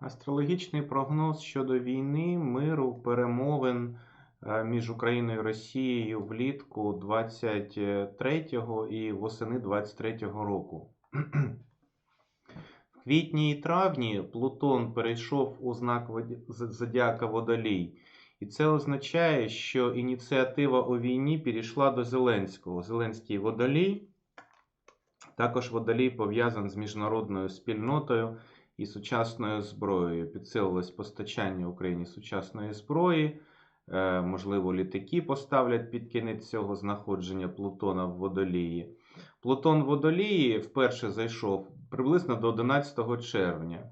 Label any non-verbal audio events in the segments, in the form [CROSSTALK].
Астрологічний прогноз щодо війни, миру, перемовин е, між Україною і Росією влітку 23-го і восени 23-го року. В квітні і травні Плутон перейшов у знак зодіака Водолій. І це означає, що ініціатива у війні перейшла до Зеленського. Зеленський Водолій. Також Водолій пов'язаний з міжнародною спільнотою і сучасною зброєю. Підсилилось постачання Україні сучасної зброї. Е, можливо, літаки поставлять під кінець цього знаходження Плутона в Водолії. Плутон в Водолії вперше зайшов приблизно до 11 червня.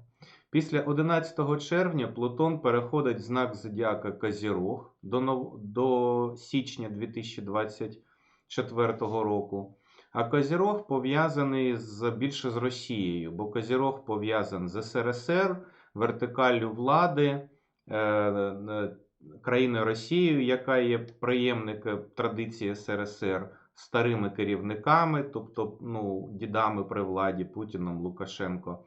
Після 11 червня Плутон переходить в знак зодіака Козірог до, нов... до січня 2024 року. А Козірог пов'язаний з, більше з Росією, бо Козірог пов'язаний з СРСР, вертикаллю влади, е, е, країною Росією, яка є приємник традиції СРСР, старими керівниками, тобто ну, дідами при владі Путіном, Лукашенко.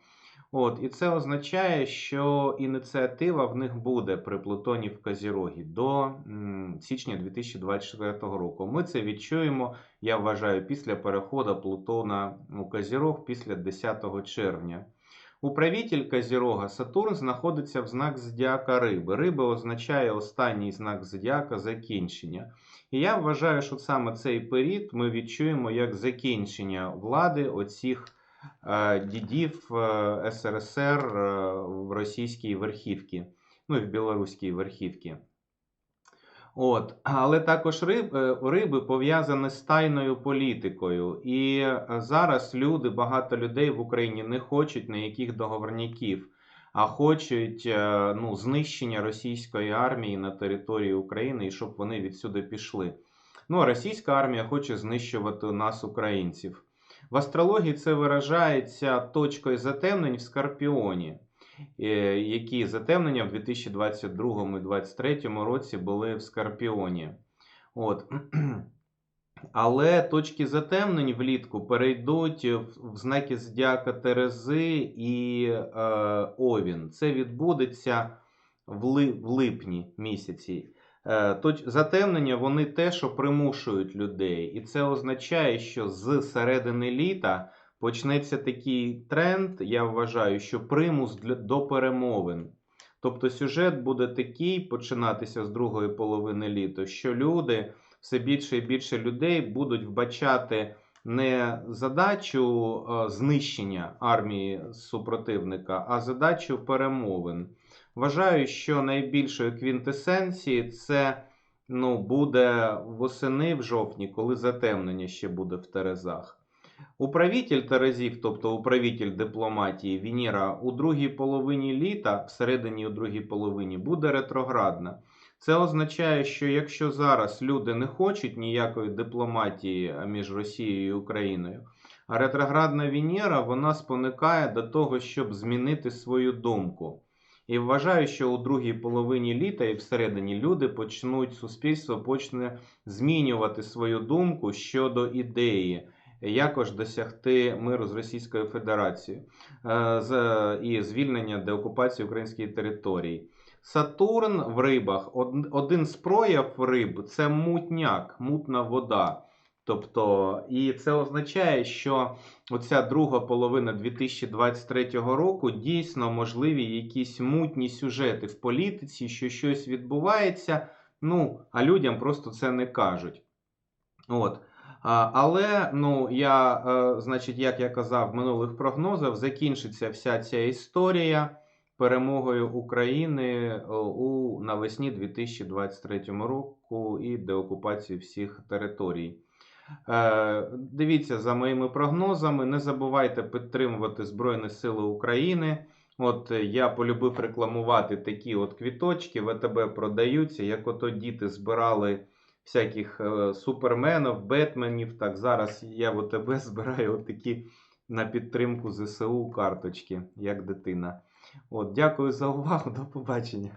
От, і це означає, що ініціатива в них буде при Плутоні в Козірогі до м, січня 2024 року. Ми це відчуємо, я вважаю, після переходу Плутона у Козірог після 10 червня. Управитель Козірога Сатурн знаходиться в знак зодіака Риби. Риби означає останній знак зодіака закінчення. І я вважаю, що саме цей період ми відчуємо як закінчення влади оцих дідів е, СРСР е, в російській верхівці, ну і в білоруській верхівці. От, але також риб, е, риби пов'язані з тайною політикою. І е, зараз люди, багато людей в Україні не хочуть ніяких договорняків, а хочуть е, ну, знищення російської армії на території України і щоб вони відсюди пішли. Ну, а російська армія хоче знищувати нас, українців. В астрології це виражається точкою затемнень в Скорпіоні, е, які затемнення в 2022 і 2023 році були в Скорпіоні. От. [CLEARS THROAT] Але точки затемнень влітку перейдуть в знаки Зодіака Терези і е, Овін. Це відбудеться в, ли, в липні місяці. Е, точ- затемнення вони те, що примушують людей. І це означає, що з середини літа почнеться такий тренд, я вважаю, що примус для, до перемовин. Тобто сюжет буде такий починатися з другої половини літа, що люди, все більше і більше людей будуть вбачати не задачу е, знищення армії супротивника, а задачу перемовин. Вважаю, що найбільшою квінтесенції це ну, буде восени в жовтні, коли затемнення ще буде в Терезах. Управитель Терезів, тобто управитель дипломатії Венера, у другій половині літа, всередині у другій половині, буде ретроградна. Це означає, що якщо зараз люди не хочуть ніякої дипломатії між Росією і Україною, а ретроградна Венера вона спонукає до того, щоб змінити свою думку. І вважаю, що у другій половині літа і всередині люди почнуть, суспільство почне змінювати свою думку щодо ідеї, якось досягти миру з Російською Федерацією е, і звільнення деокупації української території. Сатурн в рибах, один з прояв риб це мутняк, мутна вода. Тобто, і це означає, що оця друга половина 2023 року дійсно можливі якісь мутні сюжети в політиці, що щось відбувається, ну, а людям просто це не кажуть. От. Але, ну, я, е, значить, як я казав в минулих прогнозах, закінчиться вся ця історія перемогою України е, у навесні 2023 року і деокупації всіх територій. Е, Дивіться за моїми прогнозами. Не забувайте підтримувати Збройні Сили України. От е, я полюбив рекламувати такі от квіточки, в АТБ продаються. Як ото діти збирали всяких е, суперменів, бетменів. Так зараз я в АТБ [LAUGHS] збираю от такі на підтримку ЗСУ карточки, як дитина. От, дякую за увагу, [LAUGHS] до побачення.